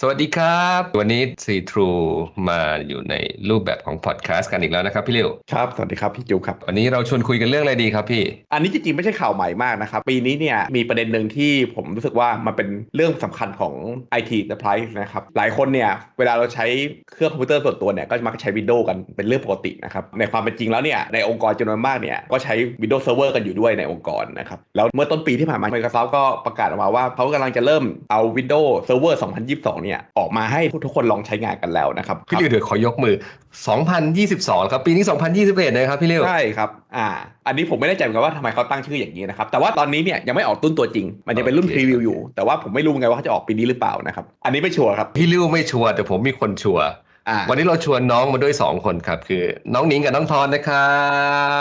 สวัสดีครับ วันนี้ซีทรูมาอยู่ในรูปแบบของพอดแคสต์กันอีกแล้วนะครับพี่ลิวครับ สวัสดีครับพี่จูครับ วันนี้เราชวนคุยกันเรื่องอะไรดีครับพี่ อันนี้จริงๆไม่ใช่ข่าวใหม่มากนะครับ ปีนี้เนี่ยมีประเด็นหนึ่งที่ผมรู้สึกว่ามันเป็นเรื่องสำคัญของ IT Enterprise นะครับ หลายคนเนี่ยเวลาเราใช้เครื่องคอมพิวเตอร์ส่วนตัวเนี่ยก็มักจะใช้ Windows กันเป็นเรื่องปกตินะครับในความเป็นจริงแล้วเนี่ยในองค์กรจำนวนมากเนี่ยก็ใช้ Windows Server กันอยู่ด้วยในองค์กรนะครับแล้วเมื่อต้นปีที่ผ่านมา Microsoft ก็ประกาศออกมาว่าเขากำลังจะเริ่มเอา Windows Server 2022เนี่ยออกมาให้ทุกคนลองใช้งานกันแล้วนะครับพี่ลิวเดี๋ยวขอยกมือ 2022 ครับปีนี้ 2021 นะครับพี่ลิวใช่ครับอ่าอันนี้ผมไม่แน่ใจเหมือนกันว่าทำไมเขาตั้งชื่ออย่างนี้นะครับแต่ว่าตอนนี้เนี่ยยังไม่ออกตุ้นตัวจริง มันยังเป็นรุ่นโอพเครีวิวอยู่ แต่ว่าผมไม่รู้ไงว่าเขาจะออกปีนี้หรือเปล่านะครับอันนี้ไม่ชัวร์ครับพี่ลิวไม่ชัวร์แต่ผมมีคนชัวร์อ่า วันนี้เราชวนน้องมาด้วย2คนครับ คือ น้องหนิงกับน้องทอนนะครั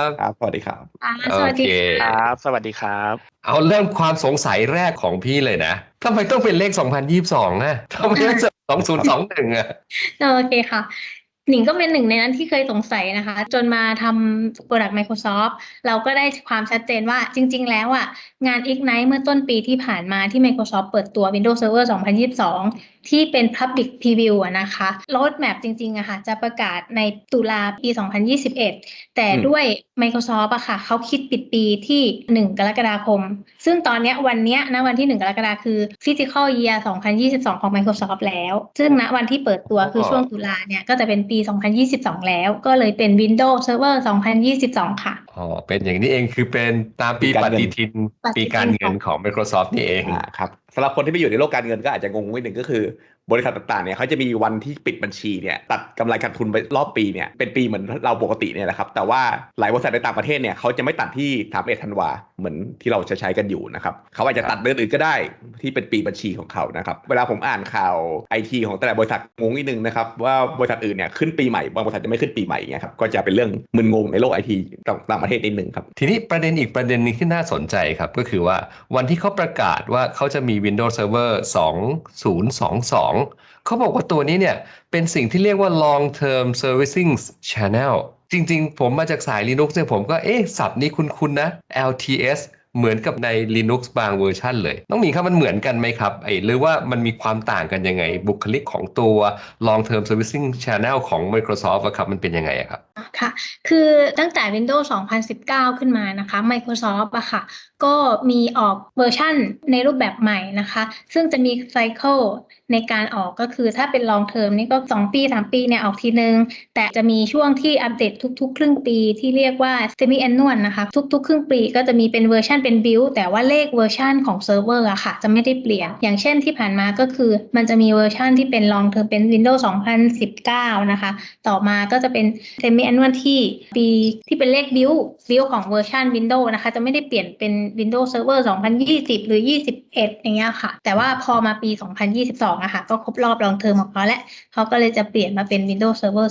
บครับสวัสดีครับอ่าโอสวัสดีเคค่ะครับ สวัสดีครับ เอาเริ่มความสงสัยแรกของพี่เลยนะทำไมต้องเป็นเลข 2022นะทำไมไม่ใช่2021อะโอเคค่ะหนิงก็เป็นหนึ่งในนั้นที่เคยสงสัยนะคะ จนมาทำ Product Microsoft เราก็ได้ความชัดเจนว่าจริง ๆ แล้วอะงาน Ignite เมื่อต้นปีที่ผ่านมาที่ Microsoft เปิดตัว Windows Server 2022ที่เป็น Public Preview อะนะคะ Roadmap จริงๆอะค่ะจะประกาศในตุลาปี 2021 แต่อืมด้วย Microsoft อะค่ะเขาคิดปิดปีที่ 1 กรกฎาคม ซึ่งตอนเนี้ยวันเนี้ยณวันที่ 1 กรกฎาคมคือ Physical Year 2022 ของ Microsoft แล้ว ซึ่งณวันที่เปิดตัวคือช่วงตุลาเนี่ยก็จะเป็นปี 2022 แล้ว ก็เลยเป็น Windows Server 2022 ค่ะอ๋อเป็นอย่างนี้เองคือเป็นตามปีปีปการเงินฏิทินปฏิทินปีการเงินของ Microsoft นี่เองอ่าครับ สำหรับคนที่ไม่อยู่ในโลกการเงินก็อาจจะงงนิดหนึ่งก็คือ บริษัทต่างๆเนี่ยเขาจะมีวันที่ปิดบัญชีเนี่ยตัดกำไรขาดทุนไปรอบปีเนี่ยเป็นปีเหมือนเราปกติเนี่ยแหละครับแต่ว่าหลายบริษัทในต่างประเทศเนี่ยเขาจะไม่ตัดที่31ธันวาเหมือนที่เราจะใช้กันอยู่นะครับเขาอาจจะตัดเดือนอื่นก็ได้ที่เป็นปีบัญชีของเขานะครับเวลาผมอ่านข่าวไอทีของแต่ละบริษัทงงนิดนึงนะครับว่าบริษัทอื่นเนี่ยขึ้นปีใหม่บางบริษัทจะไม่ขึ้นปีใหม่เงี้ยครับก็จะเป็นเรื่องมึนงงในโลกไอทีต่างประเทศนิดนึงครับทีนี้ประเด็นอีกประเด็นหนึงที่น่าสนใจครับก็คือว่าวันที่เขาประกาศว่าเขาจะมี Windows Server 2022เขาบอกว่าตัวนี้เนี่ย เป็นสิ่งที่เรียกว่า long term servicing channel จริง ๆ ผมมาจากสาย Linux เนี่ยผมก็เอ๊ะศัพท์นี้คุ้นๆนะ LTS เหมือนกับใน Linux บางเวอร์ชันเลยน้องมีครับมันเหมือนกันไหมครับไอ้หรือว่ามันมีความต่างกันยังไง บุคลิกของตัว long term servicing channel ของ Microsoft ครับมันเป็นยังไงครับ ค่ะ คือตั้งแต่ Windows 2019 ขึ้นมานะคะ Microsoft อะค่ะ ก็มีออกเวอร์ชันในรูปแบบใหม่นะคะ ซึ่งจะมีไซเคิลในการออกก็คือถ้าเป็น long term นี่ก็ 2 ปี 3 ปีเนี่ยออกทีนึง แต่จะมีช่วงที่อัปเดตทุก ๆ ครึ่งปีที่เรียกว่า semi annual นะคะ ทุก ๆ ครึ่งปีก็จะมีเป็นเวอร์ชันเป็น build แต่ว่าเลขเวอร์ชันของเซิร์ฟเวอร์อะค่ะ จะไม่ได้เปลี่ยน อย่างเช่นที่ผ่านมาก็คือมันจะมีเวอร์ชันที่เป็น long term เป็น Windows 2019 นะคะ ต่อมาก็จะเป็น semi annual ที่ปีที่เป็นเลข build build ของเวอร์ชัน Windows นะคะ จะไม่ได้เปลี่ยนเป็น Windows Server 2020 หรือ 21 อย่างเงี้ยค่ะ แต่ว่าพอมาปี 2022อะค่ะ ก็ครบรอบลองเทอมของเขาแล้วเขาก็เลยจะเปลี่ยนมาเป็น Windows Server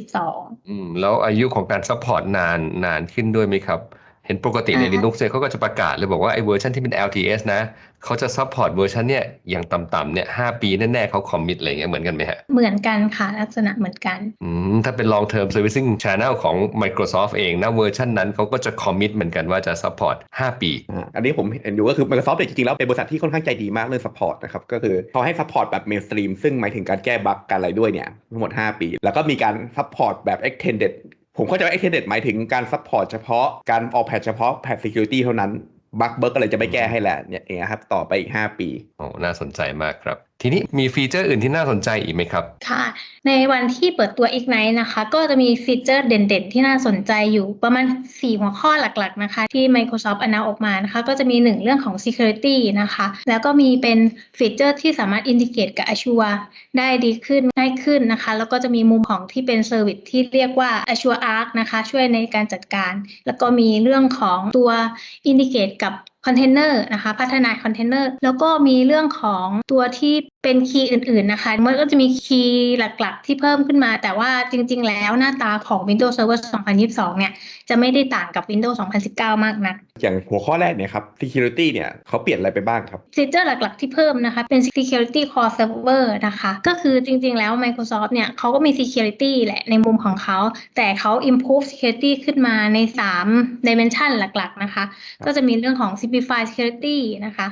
2022 อืม แล้วอายุของการซัพพอร์ตนานนานขึ้นด้วยไหมครับ เห็นปกติในอ่า Linux เนี่ยเขาก็จะประกาศเลยบอกว่าไอ้เวอร์ชันที่เป็น LTS นะเขาจะซัพพอร์ตเวอร์ชันเนี่ยอย่างต่ำๆเนี่ย5ปีแน่ๆเขาคอมมิตอะไรเงี้ยเหมือนกันไหมฮะ เหมือนกันค่ะลักษณะเหมือนกันอืมถ้าเป็น long term servicing channel ของ Microsoft เองนะเวอร์ชันนั้นเขาก็จะคอมมิตเหมือนกันว่าจะซัพพอร์ต5ปีอ่าอันนี้ผมเห็นอยู่ก็คือ Microsoft เนี่ยจริงๆแล้วเป็นบริษัทที่ค่อนข้างใจดีมากเรื่อง support นะครับก็คือเขาให้ support แบบ mainstream ซึ่งหมายถึงการแก้บั๊กการอะไรด้วยเนี่ยทั้งหมด 5 ปี แล้วก็มีการ support แบบ extended ผมเข้าใจว่า extended หมายถึงการซัพพอร์ตเฉพาะการออกแพทเฉพาะแพท security เท่านั้นบั๊กเบิร์กอะไรจะไม่แก้ให้แหละเนี่ยเองครับ ต่อไปอีก 5 ปี โอ้ น่าสนใจมากครับ ทีนี้มีฟีเจอร์อื่นที่น่าสนใจอีกไหมครับ ค่ะ ในวันที่เปิดตัว Ignite นะคะ ก็จะมีฟีเจอร์เด่นๆ ที่น่าสนใจอยู่ประมาณ 4 หัวข้อหลักๆนะคะ ที่ Microsoft อนออกมานะคะ ก็จะมี 1 เรื่องของ Security นะคะ แล้วก็มีเป็นฟีเจอร์ที่สามารถอินทิเกตกับ Azure ได้ดีขึ้นง่ายขึ้นนะคะ แล้วก็จะมีมุมของที่เป็น Service ที่เรียกว่า Azure Arc นะคะ ช่วยในการจัดการ แล้วก็มีเรื่องของตัวอินทิเกตกับ คอนเทนเนอร์นะคะ พัฒนาคอนเทนเนอร์แล้วก็มีเรื่องของตัวที่ เป็นคีย์อื่นๆนะคะมันก็จะมีคีย์หลักๆ ที่เพิ่มขึ้นมา แต่ว่าจริง ๆ แล้วหน้าตาของ Windows Server 2022 เนี่ย จะไม่ได้ต่างกับ Windows 2019 มากนัก อย่างหัวข้อแรกเนี่ยครับ security เนี่ยเขาเปลี่ยนอะไรไปบ้างครับฟีเจอร์หลักๆ ที่เพิ่มนะคะ เป็น Security Core Server นะคะ ก็คือจริง ๆ แล้ว Microsoft เนี่ยเขาก็มี Security แหละในมุมของเขา แต่เขา improve Security ขึ้นมาใน 3 dimension หลักๆ นะคะ ก็จะมีเรื่องของ Simplify Security นะคะ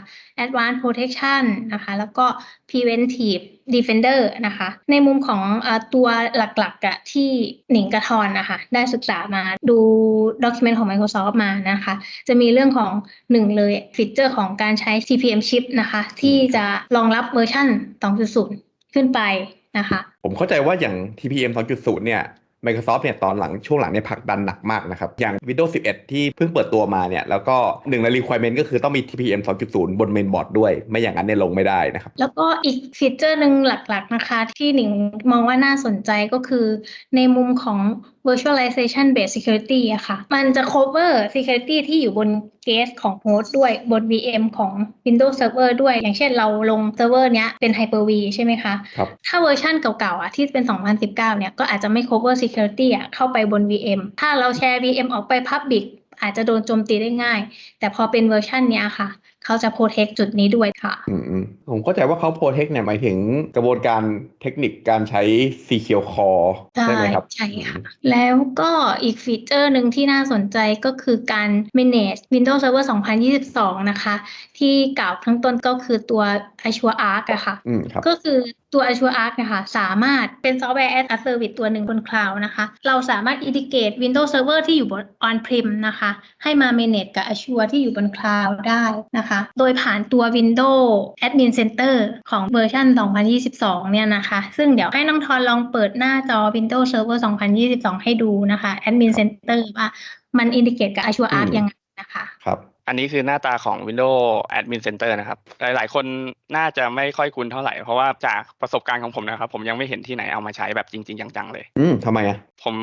Advanced Protection นะคะ แล้วก็ Pre preventive defender นะคะ ในมุมของอตัวหลักๆอะที่หนิงกระทอนนะคะ ได้ศึกษามาดู document ของ Microsoft มานะคะ จะมีเรื่องของหนึ่งเลยฟีเจอร์ของการใช้ TPM chip นะคะ ที่จะรองรับเวอร์ชัน2.0 ขึ้นไปนะคะ ผมเข้าใจว่าอย่าง TPM 2.0 เนี่ย Microsoft เนี่ยตอนหลังช่วงหลังเนี่ยผลักดันหนักมากนะครับ อย่าง Windows 11 ที่เพิ่งเปิดตัวมาเนี่ยแล้วก็หนึ่งใน requirement ก็คือต้องมี TPM 2.0 บนเมนบอร์ดด้วย ไม่อย่างนั้นเนี่ยลงไม่ได้นะครับ แล้วก็อีกฟีเจอร์หนึ่งหลักๆนะคะ ที่หนิงมองว่าน่าสนใจก็คือในมุมของ virtualization based security อะค่ะ มันจะ cover security ที่อยู่บน case ของ host ด้วยบน VM ของ Windows Server ด้วย อย่างเช่นเราลง server เนี้ยเป็น Hyper-V ใช่ไหมคะครับถ้าเวอร์ชันเก่าๆอะที่เป็น 2019 เนี่ย ก็อาจจะไม่ cover security อะเข้าไปบน VM ถ้าเราแชร์ VM ออกไป public อาจจะโดนโจมตีได้ง่าย แต่พอเป็นเวอร์ชันเนี้ยค่ะ เขาจะ protect จุดนี้ด้วยค่ะอืมอืมผมเข้าใจว่าเขา protect เนี่ยหมายถึงกระบวนการเทคนิคการใช้ secure core ใช่ไหมครับใช่ค่ะ แล้วก็อีกฟีเจอร์หนึ่งที่น่าสนใจก็คือการ manage Windows Server 2022 นะคะ ที่กล่าวข้างต้นก็คือตัว Azure Arc อะค่ะอืมครับก็คือตัว Azure Arc นะคะสามารถเป็นซอฟต์แวร์ as a service ตัวหนึ่งบนคลาวด์นะคะ เราสามารถ integrate Windows Server ที่อยู่บน on-prem นะคะ ให้มา manage กับ Azure ที่อยู่บนคลาวด์ได้นะคะโดยผ่านตัว Windows Admin Center ของเวอร์ชัน 2022 เนี่ยนะคะ ซึ่งเดี๋ยวให้น้องทอนลองเปิดหน้าจอ Windows Server 2022 ให้ดูนะคะ Admin Center ว่ามัน integrate กับ Azure Arc อืมยังไงนะคะ ครับ อันนี้คือหน้าตาของ Windows Admin Center นะครับ หลาย ๆ คนน่าจะไม่ค่อยคุ้นเท่าไหร่ เพราะว่าจากประสบการณ์ของผมนะครับ ผมยังไม่เห็นที่ไหนเอามาใช้แบบจริง ๆ จัง ๆ เลย อืมทำไมอะ ผม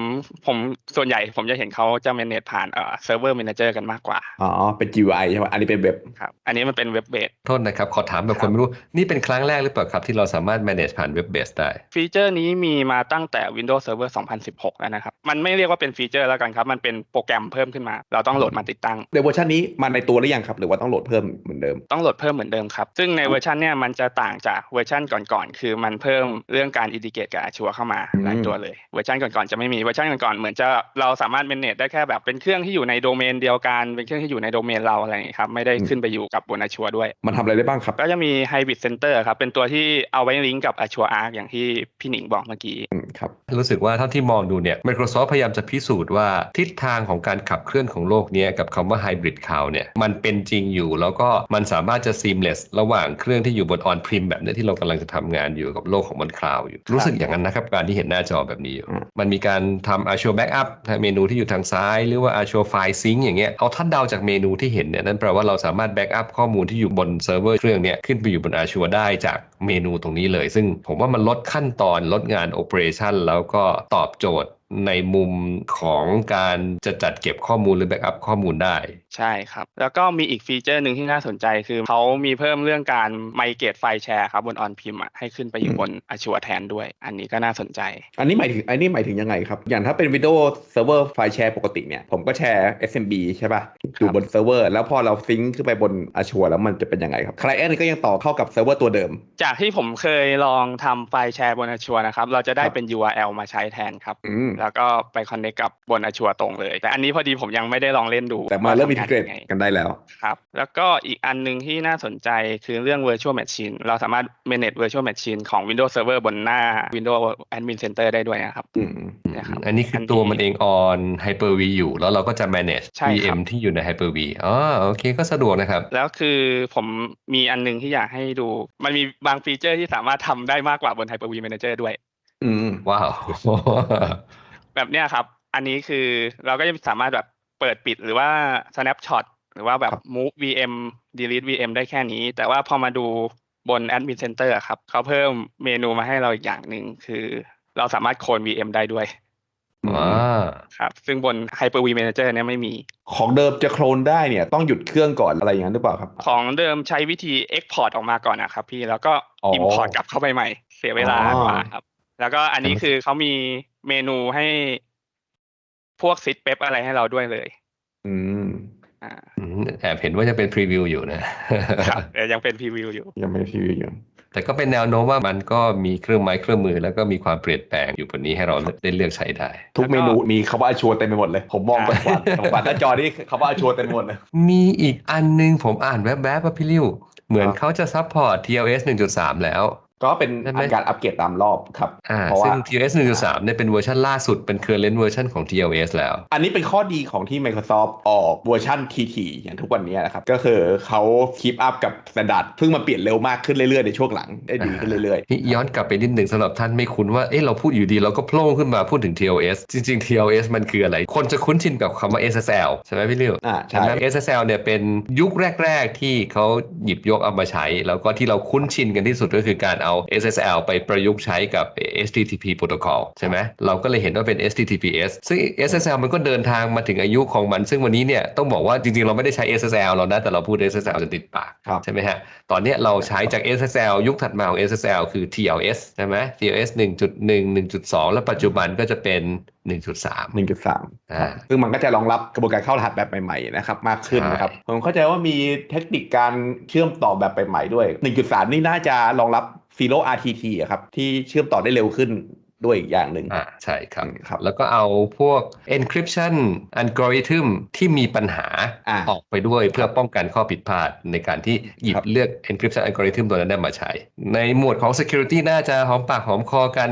ผมส่วนใหญ่ผมจะเห็นเขาจะ manage ผ่านเอ่อ Server Manager กันมากกว่า อ๋อ เป็น GUI ใช่ไหมอันนี้เป็นเว็บครับอันนี้มันเป็นเว็บเบสโทษนะครับ ขอถามแบบคนไม่รู้ นี่เป็นครั้งแรกหรือเปล่าครับ ที่เราสามารถ manage ผ่านเว็บเบสได้ ฟีเจอร์นี้มีมาตั้งแต่ Windows Server 2016 แล้วนะครับ มันไม่เรียกว่าเป็นฟีเจอร์แล้วกันครับ มันเป็นโปรแกรมเพิ่มขึ้นมา เราต้องโหลดมาติดตั้งในเวอร์ชันนี้มาในตัวหรือยังครับ หรือว่าต้องโหลดเพิ่มเหมือนเดิม ต้องโหลดเพิ่มเหมือนเดิมครับ ซึ่งในเวอร์ชันเนี่ยมันจะต่างจากเวอร์ชันก่อนๆ คือมันเพิ่มเรื่องการอินดิเกตกับ Azure เข้ามาอืมหลายตัวเลย เวอร์ชันก่อนๆ จะไม่มี เวอร์ชันก่อนๆ เหมือนจะเราสามารถ manage ได้แค่แบบเป็นเครื่องที่อยู่ในโดเมนเดียวกัน เป็นเครื่องที่อยู่ในโดเมนเราอะไรอย่างนี้ครับ ไม่ได้ขึ้นไปอยู่กับบน Azure ด้วย มันทำอะไรได้บ้างครับ ก็จะมี Hybrid Center ครับ เป็นตัวที่เอาไว้ลิงก์กับ Azure Arc อย่างที่พี่หนิงบอกเมื่อกี้อืมครับรู้สึกว่าเท่าที่มองดูเนี่ย Microsoft พยายามจะพิสูจน์ว่าทิศทางของการขับเคลื่อนของโลกเนี้ยกับคำว่า Hybrid Cloud เนี่ยมันเป็นจริงอยู่ แล้วก็มันสามารถจะ seamless ระหว่างเครื่องที่อยู่บน on-prem แบบเนี้ยที่เรากำลังจะทำงานอยู่กับโลกของบนคลาวด์อยู่ รู้สึกอย่างนั้นนะครับ การที่เห็นหน้าจอแบบนี้อยู่อืมมันมีการทำ Azure Backup นะเมนูที่อยู่ทางซ้าย หรือว่า Azure File Sync อย่างเงี้ยเอาท่านเดาจากเมนูที่เห็นเนี่ยนั่นแปลว่าเราสามารถ Backup ข้อมูลที่อยู่บนเซิร์ฟเวอร์เครื่องเนี้ยขึ้นไปอยู่บน Azure ได้จากเมนูตรงนี้เลย ซึ่งผมว่ามันลดขั้นตอนลดงาน Operation แล้วก็ตอบโจทย์ในมุมของการจะจัดเก็บข้อมูลหรือ Backup ข้อมูลได้ใช่ครับ แล้วก็มีอีกฟีเจอร์หนึ่งที่น่าสนใจคือเขามีเพิ่มเรื่องการไมเกตไฟล์แชร์ครับบน on prem อะให้ขึ้นไปอยู่บน Azure แทนด้วย อันนี้ก็น่าสนใจ อันนี้หมายถึงอันนี้หมายถึงยังไงครับ อย่างถ้าเป็น Windows Server ไฟล์แชร์ปกติเนี่ยผมก็แชร์ SMB ใช่ป่ะอยู่บนเซิร์ฟเวอร์แล้วพอเราซิงค์ขึ้นไปบน Azure แล้วมันจะเป็นยังไงครับ Client ก็ยังต่อเข้ากับเซิร์ฟเวอร์ตัวเดิม จากที่ผมเคยลองทำไฟล์แชร์บน Azure นะครับเราจะได้ครับเป็น URL มาใช้แทนครับอืมแล้วก็ไป connect กับบน Azure ตรงเลย แต่อันนี้พอดีผมยังไม่ได้ลองเล่นดูแต่มาเริ่มว่อินทำทิงานเกรตยังไงกันได้แล้วครับ แล้วก็อีกอันหนึงที่น่าสนใจคือเรื่อง virtual machine เราสามารถ manage virtual machine ของ Windows Server บนหน้า Windows Admin Center ได้ด้วยนะครับอืมนะครับอันนี้คือตัวมันเอง on Hyper-V อยู่ แล้วเราก็จะ manage ใช่ครับ VM ที่อยู่ใน Hyper-V อ๋อโอเคก็สะดวกนะครับ แล้วคือผมมีอันหนึงที่อยากให้ดู มันมีบางฟีเจอร์ที่สามารถทำได้มากกว่าบน Hyper-V Manager ด้วย อืมว้าวแบบเนี้ยครับ อันนี้คือเราก็จะสามารถแบบ เปิดปิดหรือว่า snapshot หรือว่าแบบครับ move VM delete VM ได้แค่นี้ แต่ว่าพอมาดูบน admin center อะครับเขาเพิ่มเมนูมาให้เราอีกอย่างหนึ่งคือ เราสามารถโคลน VM ได้ด้วยว้าครับ ซึ่งบน Hyper-V Manager เนี่ยไม่มี ของเดิมจะโคลนได้เนี่ย ต้องหยุดเครื่องก่อนอะไรอย่างนั้นหรือเปล่าครับ ของเดิมใช้วิธี export ออกมาก่อนนะครับพี่ แล้วก็อ๋อ import กลับเข้าไปใหม่ เสียเวลาอ๋อกว่าครับ แล้วก็อันนี้คือเขามีเมนูให้ พวกซิทเป๊ปอะไรให้เราด้วยเลยอืมอ่าอืมแอบเห็นว่าจะเป็นพรีวิวอยู่นะครับแต่ยังเป็นพรีวิวอยู่ ยังไม่พิวอยู่ แต่ก็เป็นแนวโน้มว่ามันก็มีเครื่องไม้เครื่องมือ แล้วก็มีความเปลี่ยนแปลงอยู่บนนี้ให้เราได้เลือกใช้ได้ ทุกเมนูมีคำว่าอาชัวเต็มไปหมดเลย ผมมองไปกวาดกวาดหน้าจอนี่คำว่าอาชัวเต็มไปหมดเลย มีอีกอันนึงผมอ่านแวบๆว่าพี่ลิวเหมือนครับเขาจะซัพพอร์ต TLS 1.3 แล้ว ก็เป็นใช่ไหมการอัปเกรดตามรอบครับอ่าเพราะว่าซึ่ง TLS 1.3เนี่ยเป็นเวอร์ชันล่าสุดเป็น current เวอร์ชันของ TLS แล้ว อันนี้เป็นข้อดีของที่ Microsoft ออกเวอร์ชัน TT อย่างทุกวันนี้นะครับ ก็คือเขาคีปอัพกับสแตนดาร์ดเพิ่งมาเปลี่ยนเร็วมากขึ้นเรื่อยๆ ในช่วงหลัง ได้ดีขึ้นเรื่อยนี่ย้อนกลับไปนิดหนึ่งสำหรับท่านไม่คุ้นว่า เอ๊ะเราพูดอยู่ดีเราก็โผล่ขึ้นมาพูดถึง TLS จริง ๆ TLS มันคืออะไร คนจะคุ้นชินกับคำว่า SSL ใช่ไหมพี่ลิวๆอ่าใช่ใช่ไหม SSL เนี่ยเป็นยุคแรก ๆ ที่เขาหยิบยกเอามาใช้ แล้วก็ที่เราคุ้นชินกันที่สุดก็คือการเอา SSL ไปประยุกต์ใช้กับ HTTP protocol ใช่ไหมเราก็เลยเห็นว่าเป็น HTTPS ซึ่ง SSL มันก็เดินทางมาถึงอายุของมัน ซึ่งวันนี้เนี่ยต้องบอกว่าจริงๆ เราไม่ได้ใช้ SSL เรานะแต่เราพูด SSL จนติดปากครับใช่ไหมฮะตอนเนี้ยเราใช้จาก SSL ยุคถัดมาของ SSL คือ TLS ใช่ไหม TLS 1.1 1.2 แล้วปัจจุบันก็จะเป็น1.3 1.3อ่าซึ่งมันก็จะรองรับกระบวนการเข้ารหัสแบบใหม่ๆนะครับมากขึ้นนะครับ ผมเข้าใจว่ามีเทคนิคการเชื่อมต่อแบบใหม่ๆด้วย 1.3 นี่น่าจะรองรับ Zero RTT อะครับ ที่เชื่อมต่อได้เร็วขึ้นด้วยอีกอย่างหนึ่งอ่าใช่ครับครับ แล้วก็เอาพวก encryption algorithm ที่มีปัญหาอ่าออกไปด้วยเพื่อป้องกันข้อผิดพลาดในการที่หยิบครับเลือก encryption algorithm ตัวนั้นได้มาใช้ ในหมวดของ security น่าจะหอมปากหอมคอกัน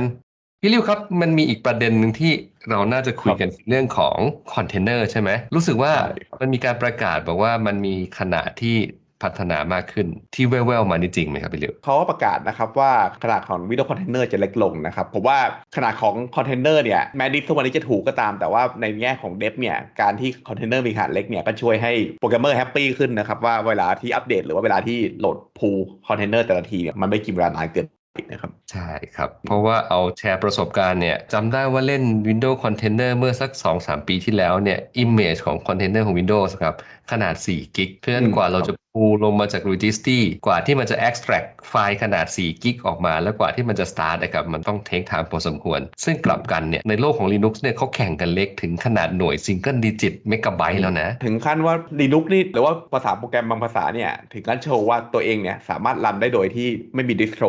พี่ลิวครับ มันมีอีกประเด็นหนึ่งที่เราน่าจะคุยกันเรื่องของคอนเทนเนอร์ใช่ไหม รู้สึกว่าใช่ครับมันมีการประกาศบอกว่ามันมีขนาดที่ พัฒนามากขึ้นที่แว่วๆมานี่จริงไหมครับพี่ลิวเขาก็ประกาศนะครับว่าขนาดของ Windows Container จะเล็กลงนะครับผมว่าขนาดของคอนเทนเนอร์เนี่ยแม้ดิฟทุกวันนี้จะถูกก็ตาม แต่ว่าในแง่ของเดฟเนี่ยการที่คอนเทนเนอร์มีขนาดเล็กเนี่ยก็ช่วยให้โปรแกรมเมอร์แฮปปี้ขึ้นนะครับว่าเวลาที่อัปเดต หรือว่าเวลาที่โหลดพูคอนเทนเนอร์แต่ละทีเนี่ยมันไม่กินเวลานานเกินไปนะครับใช่ครับ เพราะว่าเอาแชร์ประสบการณ์เนี่ยจำได้ว่าเล่น Windows Container เมื่อสัก 2-3 ปีที่แล้วเนี่ย image ของ Container ของ Windows ครับ ขนาด 4 กิกเพราะฉะนั้นอืมกว่าเราจะพูลงมาจาก registry กว่าที่มันจะ extract ไฟล์ขนาด 4 กิกออกมา แล้วกว่าที่มันจะ start นะครับ มันต้อง take time พอสมควร ซึ่งกลับกันเนี่ย ในโลกของ Linux เนี่ยเขาแข่งกันเล็กถึงขนาดหน่วย single digit megabyte แล้วนะ ถึงขั้นว่า Linux นี่ หรือว่าภาษาโปรแกรมบางภาษาเนี่ย ถึงขั้นโชว์ว่าตัวเองเนี่ย สามารถรันได้โดยที่ไม่มีดิสโทร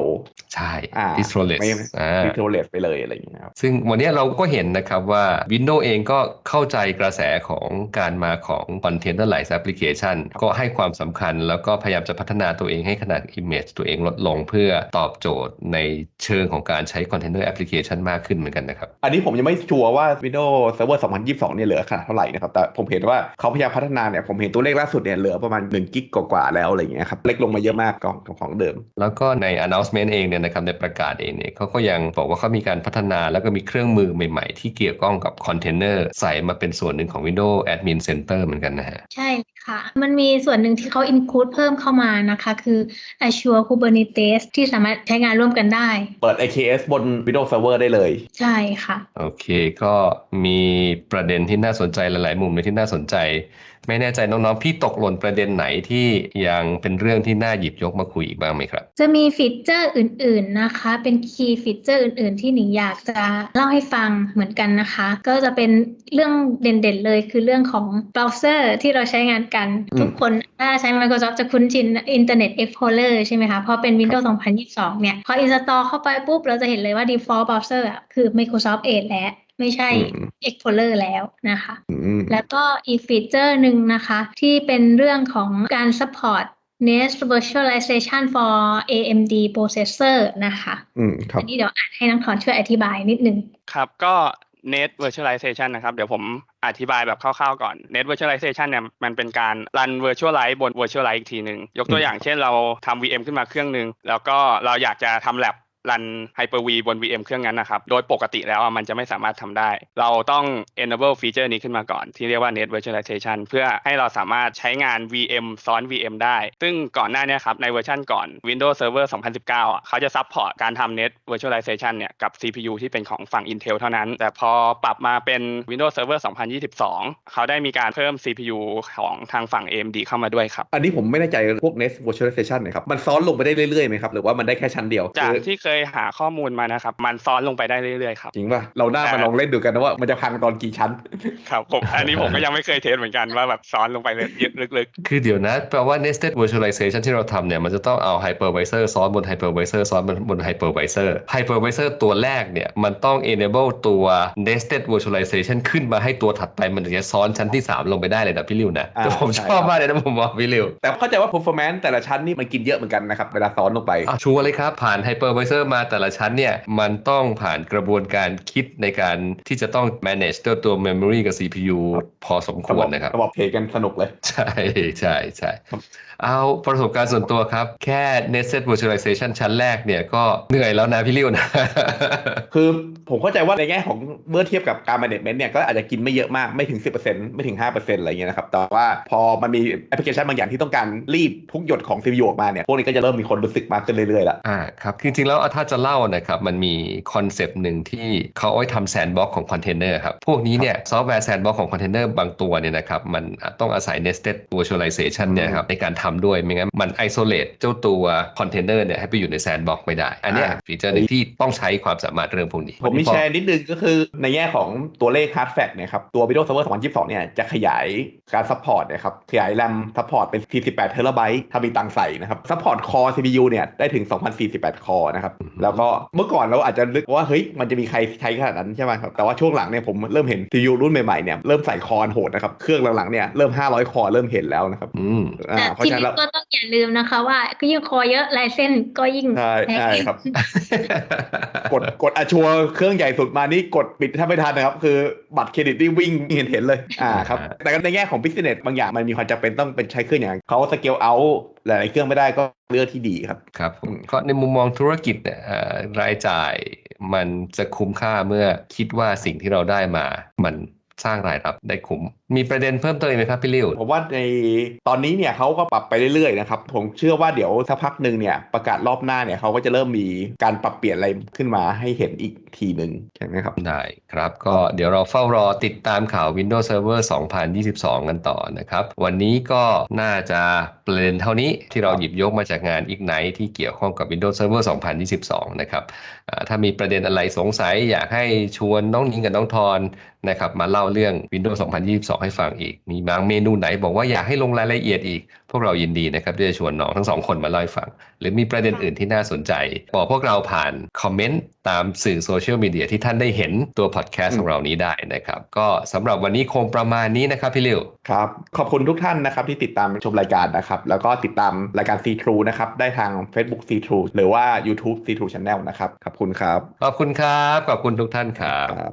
ใช่อ่า distroless ไม่อ่าดิสโทรเลสไปเลยอะไรอย่างเงี้ยครับซึ่งวันนี้เราก็เห็นนะครับว่า Windows เองก็เข้าใจกระแสของการมาของ Containerized Application ก็ให้ความสำคัญแล้วก็พยายามจะพัฒนาตัวเองให้ขนาด Image ตัวเองลดลงเพื่อตอบโจทย์ในเชิงของการใช้ Container Application มากขึ้นเหมือนกันนะครับ อันนี้ผมยังไม่ชัวร์ว่า Windows Server 2022 เนี่ยเหลือขนาดเท่าไหร่นะครับ แต่ผมเห็นว่าเขาพยายามพัฒนาเนี่ย ผมเห็นตัวเลขล่าสุดเนี่ยเหลือประมาณ1กิกกว่าๆแล้วอะไรอย่างเงี้ยครับ เล็กลงมาเยอะมากของของเดิม แล้วก็ใน announcement เองเนี่ยนะครับในประกาศเองเนี่ยเขาก็ยังบอกว่าเขามีการพัฒนาแล้วก็มีเครื่องมือใหม่ ๆ ที่เกี่ยวข้องกับ Container ใส่มาเป็นส่วนหนึ่งของ Windows Admin Center เหมือนกันนะฮะใช่ ค่ะ มันมีส่วนหนึ่งที่เขา include เพิ่มเข้ามานะคะ คือ Azure Kubernetes ที่สามารถใช้งานร่วมกันได้ เปิด AKS บน Windows Server ได้เลย ใช่ค่ะ โอเค ก็มีประเด็นที่น่าสนใจหลาย ๆ มุมเลยที่น่าสนใจ ไม่แน่ใจน้องๆ พี่ตกหล่นประเด็นไหนที่ยังเป็นเรื่องที่น่าหยิบยกมาคุยอีกบ้างไหมครับ จะมีฟีเจอร์อื่น ๆนะคะ เป็นคีย์ฟีเจอร์อื่น ๆ ที่หนิงอยากจะเล่าให้ฟังเหมือนกันนะคะ ก็จะเป็นเรื่องเด่นๆเลยคือเรื่องของเบราว์เซอร์ที่เราใช้งานกันอืมทุกคนถ้าใช้ Microsoft จะคุ้นชิน Internet Explorer ใช่ไหมคะ พอเป็น Windows 2022 เนี่ย พอ install เข้าไปปุ๊บ เราจะเห็นเลยว่า default browser อะคือ Microsoft Edge แล้ว ไม่ใช่อืม Explorer แล้วนะคะอืมแล้วก็อีกฟีเจอร์หนึ่งนะคะ ที่เป็นเรื่องของการ support Nest Virtualization for AMD processor นะคะอืมครับอันนี้เดี๋ยวอ่านให้น้องถอนช่วยอธิบายนิดนึง ครับก็ Net Virtualization นะครับ เดี๋ยวผมอธิบายแบบคร่าวๆก่อน Net Virtualization เนี่ยมันเป็นการรัน Virtualize บน Virtualize อีกทีหนึ่งยกตัวอย่างเช่นเราทำ VM ขึ้นมาเครื่องหนึ่งแล้วก็เราอยากจะทำ lab รัน Hyper-V บน VM เครื่องนั้นนะครับ โดยปกติแล้วอะมันจะไม่สามารถทำได้ เราต้อง enable ฟีเจอร์นี้ขึ้นมาก่อน ที่เรียกว่า Net Virtualization เพื่อให้เราสามารถใช้งาน VM ซ้อน VM ได้ ซึ่งก่อนหน้าเนี้ครับ ในเวอร์ชันก่อน Windows Server 2019อะเขาจะซัพพอร์ตการทำ Net Virtualization เนี่ยกับ CPU ที่เป็นของฝั่ง Intel เท่านั้น แต่พอปรับมาเป็น Windows Server 2022 เขาได้มีการเพิ่ม CPU ของทางฝั่ง AMD เข้ามาด้วยครับ อันนี้ผมไม่แน่ใจพวก Nest Virtualization เนะครับ มันซ้อนลงไปได้เรื่อยๆไหมครับ หรือว่ามันได้แค่ชั้นเดียว จากคือที่เคยหาข้อมูลมานะครับ มันซ้อนลงไปได้เรื่อยๆครับจริงป่ะเราหน้ามาลองเล่นดูกันนะว่ามันจะพังตอนกี่ชั้น ครับผมอันนี้ผมก็ยังไม่เคยเทสเหมือนกันว่าแบบซ้อนลงไปเลยเยอะลึกคือเดี๋ยวนะแปลว่า nested virtualization ที่เราทำเนี่ยมันจะต้องเอา hypervisor ซ้อนบน hypervisor ซ้อนบนบน hypervisor hypervisor ตัวแรกเนี่ยมันต้อง enable ตัว nested virtualization ขึ้นมาให้ตัวถัดไปมันถึงจะซ้อนชั้นที่ 3 ลงไปได้เลยนะพี่ลิวนะอ่าแต่ผมใช่ชอบครับมากเลยนะผมบอกพี่ลิวแต่เข้าใจว่า performance แต่ละชั้นนี่มันกินเยอะเหมือนกันนะครับเวลาซ้อนลงไปอะชัวร์เลยครับผ่าน hypervisor มาแต่ละชั้นเนี่ยมันต้องผ่านกระบวนการคิดในการที่จะต้อง manage ตัวตัว memory กับ CPU พอสมควรนะครับระบบเพลย์กันสนุกเลย ใช่ใช่ใช่ เอาประสบการณ์ส่วนตัวครับ แค่ nested virtualization ชั้นแรกเนี่ยก็เหนื่อยแล้วนะพี่ลิวนะ คือผมเข้าใจว่าในแง่ของเมื่อเทียบกับการ management เนี่ยก็อาจจะกินไม่เยอะมากไม่ถึง 10%ไม่ถึง 5%อะไรเงี้ยนะครับ แต่ว่าพอมันมีแอปพลิเคชันบางอย่างที่ต้องการรีดทุกหยดของ CPU ออกมาเนี่ยพวกนี้ก็จะเริ่มมีคนรู้สึกมากขึ้นเรื่อยๆแล้วอ่าครับคือจริงๆแล้วถ้าจะเล่านะครับมันมีคอนเซปต์หนึ่งที่เขาเอาไว้ทำแซนด์บ็อกของคอนเทนเนอร์ครับพวกนี้เนี่ยซอฟต์แวร์แซนด์บ็อกของคอนเทนเนอร์บางตัวเนี่ยนะครับมันต้องอาศัย nested virtualization เนี่ยครับในการทำด้วยไม่งั้นมัน isolate เจ้าตัวคอนเทนเนอร์เนี่ยให้ไปอยู่ในแซนด์บ็อกไม่ได้ อันเนี้ยอ่าฟีเจอร์หนึ่งที่ต้องใช้ความสามารถเรื่องพวกนี้ ผมมีแชร์นิดนึงก็คือในแง่ของตัวเลข hard fact เนี่ยครับตัว Windows Server 2022 เนี่ยจะขยายการ support นะครับขยาย RAM support เป็น 48 TB ถ้ามีตังค์ใส่นะครับ support core CPU เนี่ยได้ถึง 2048 core นะครับแล้วก็เมื่อก่อนเราอาจจะนึกว่าเฮ้ยมันจะมีใครใช้ขนาดนั้นใช่ไหมครับแต่ว่าช่วงหลังเนี่ยผมเริ่มเห็น CPU รุ่นใหม่ๆเนี่ยเริ่มใส่คอร์โหดนะครับเครื่องหลังๆเนี่ยเริ่ม 500 คอเริ่มเห็นแล้วนะครับอืมอ่าแต่เพราะทีฉะนั้นนี้แล้วก็ต้องอย่าลืมนะคะ ว่าก็ยิ่งคอเยอะลายเส้นก็ยิ่งใช่แพงใช่ครับ กดกดอาชัวร์เครื่องใหญ่สุดมานี่กดปิดถ้าไม่ทันนะครับ คือบัตรเครดิตนี่วิ่งเห็นเห็นเลยอ่าครับแต่ในแง่ของ business บางอย่างมันมีความจำเป็นต้องเป็นใช้เครื่องอย่างนั้นเขาสเกลเอาหลายๆเครื่องไม่ได้ก็เลือกที่ดีครับครับผมอืมก็ในมุมมองธุรกิจเนี่ยเอ่อรายจ่ายมันจะคุ้มค่าเมื่อคิดว่าสิ่งที่เราได้มามัน สร้างรายรับได้คุ้ม มีประเด็นเพิ่มเติมอีกไหมครับพี่ลิวผมว่าในตอนนี้เนี่ยเขาก็ปรับไปเรื่อยๆนะครับผมเชื่อว่าเดี๋ยวสักพักหนึ่งเนี่ยประกาศรอบหน้าเนี่ยเขาก็จะเริ่มมีการปรับเปลี่ยนอะไรขึ้นมาให้เห็นอีกทีหนึ่งใช่ไหมครับ ได้ครับ ก็เดี๋ยวเราเฝ้ารอติดตามข่าว Windows Server 2022 กันต่อนะครับ วันนี้ก็น่าจะประเด็นเท่านี้ที่เราหยิบยกมาจากงาน Ignite ที่เกี่ยวข้องกับ Windows Server 2022 นะครับอ่า ถ้ามีประเด็นอะไรสงสัยอยากให้ชวนน้องนิ้งกับน้องทอนนะครับมาเล่าเรื่อง Windows 2022 ให้ฟังอีก มีบางเมนูไหนบอกว่าอยากให้ลงรายละเอียดอีก พวกเรายินดีนะครับที่จะชวนน้องทั้งสองคนมาเล่าให้ฟัง หรือมีประเด็นอื่นที่น่าสนใจ บอกพวกเราผ่านคอมเมนต์ตามสื่อโซเชียลมีเดียที่ท่านได้เห็นตัวพอดแคสต์อืมของเรานี้ได้นะครับ ก็สำหรับวันนี้คงประมาณนี้นะครับพี่ลิวครับ ขอบคุณทุกท่านนะครับที่ติดตามชมรายการนะครับแล้วก็ติดตามรายการ C True นะครับได้ทาง Facebook C True หรือว่า YouTube C True Channel นะครับขอบคุณครับ ขอบคุณครับ ขอบคุณทุกท่านครับครับ